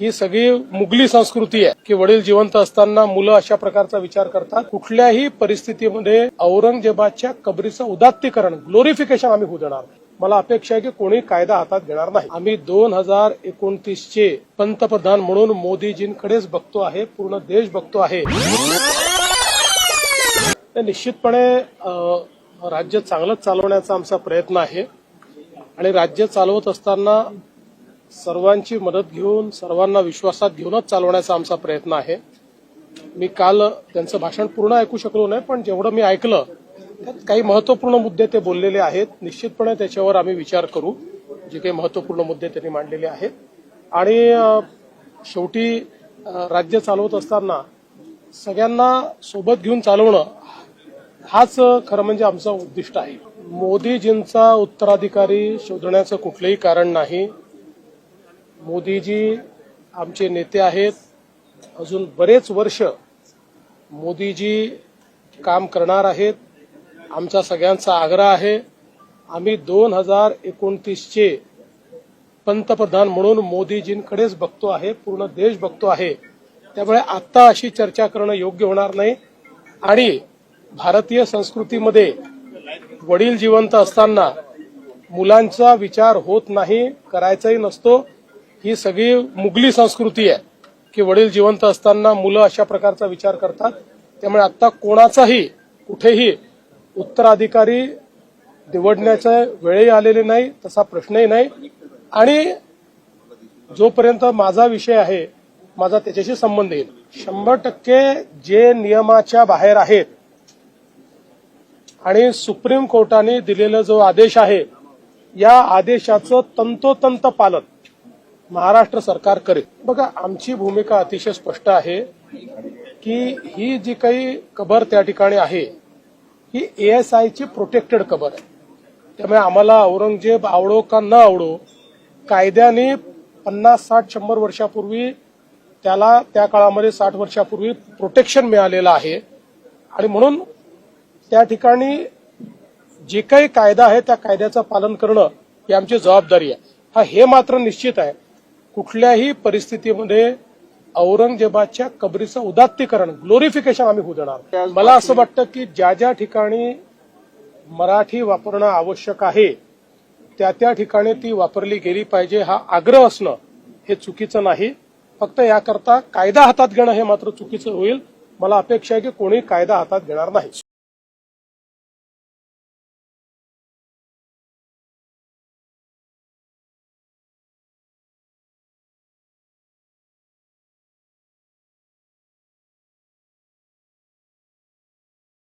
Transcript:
ही सगळी मुघली संस्कृती आहे की वडील जिवंत असताना मुलं अशा प्रकारचा विचार करतात. कुठल्याही परिस्थितीमध्ये औरंगजेबाच्या कबरीचं उदात्तीकरण ग्लोरिफिकेशन आम्ही होऊ देणार नाही. मला अपेक्षा आहे की कोणी कायदा हातात घेणार नाही. आम्ही दोन हजार एकोणतीसचे पंतप्रधान म्हणून मोदीजींकडेच बघतो आहे पूर्ण देश बघतो आहे. तर निश्चितपणे राज्य चांगलंच चालवण्याचा आमचा प्रयत्न आहे. आणि राज्य चालवत असताना सर्वांची मदत घेऊन सर्वांना विश्वासात घेऊनच चालवण्याचा आमचा प्रयत्न आहे. मी काल त्यांचं भाषण पूर्ण ऐकू शकलो नाही पण जेवढं मी ऐकलं त्यात काही महत्त्वपूर्ण मुद्दे ते बोललेले आहेत. निश्चितपणे त्याच्यावर आम्ही विचार करू जे काही महत्त्वपूर्ण मुद्दे त्यांनी मांडलेले आहेत. आणि शेवटी राज्य चालवत असताना सगळ्यांना सोबत घेऊन चालवणं हाच खरं म्हणजे आमचं उद्दिष्ट आहे. मोदीजींचा उत्तराधिकारी शोधण्याचं कुठलंही कारण नाही. मोदीजी आमचे नेते आहेत. अजून बरेच वर्ष मोदीजी काम करणार आहेत. आमचा सगळ्यांचा आग्रह आहे. आम्ही दोन हजार एकोणतीसचे पंतप्रधान म्हणून मोदीजींकडेच बघतो आहे पूर्ण देश बघतो आहे. त्यामुळे आत्ता अशी चर्चा करणं योग्य होणार नाही. आणि भारतीय संस्कृतीमध्ये वडील जिवंत असताना मुलांचा विचार होत नाही करायचाही नसतो. ही सगळी मुघली संस्कृती आहे की वडील जिवंत असताना मुलं अशा प्रकारचा विचार करतात. त्यामुळे आता कोणाचाही कुठेही उत्तराधिकारी निवडण्याच्या वेळही आलेले नाही तसा प्रश्नही नाही. आणि जोपर्यंत माझा विषय आहे माझा त्याच्याशी संबंध येईल. शंभर टक्के जे नियमाच्या बाहेर आहेत आणि सुप्रीम कोर्टाने दिलेला जो आदेश आहे या आदेशाचं तंतोतंत पालन महाराष्ट्र सरकार करेल बघा आमची भूमिका अतिशय स्पष्ट आहे की ही जी काही कबर त्या ठिकाणी आहे ही एएसआयची प्रोटेक्टेड कबर आहे. त्यामुळे आम्हाला औरंगजेब आवडो का न आवडो कायद्याने पन्नास साठ शंभर वर्षापूर्वी त्याला त्या काळामध्ये साठ वर्षापूर्वी प्रोटेक्शन मिळालेलं आहे. आणि म्हणून त्या ठिकाणी जे काही कायदा आहे त्या कायद्याचं पालन करणं ही आमची जबाबदारी आहे. हा हे मात्र निश्चित आहे. कुठल्याही परिस्थितीमध्ये औरंगजेबाच्या कबरीचं उदात्तीकरण ग्लोरिफिकेशन आम्ही होऊ देणार. मला असं वाटतं की ज्या ज्या ठिकाणी मराठी वापरणं आवश्यक आहे त्या त्या ठिकाणी ती वापरली गेली पाहिजे हा आग्रह असणं हे चुकीचं नाही. फक्त याकरता कायदा हातात घेणं हे मात्र चुकीचं होईल. मला अपेक्षा आहे की कोणी कायदा हातात घेणार नाही.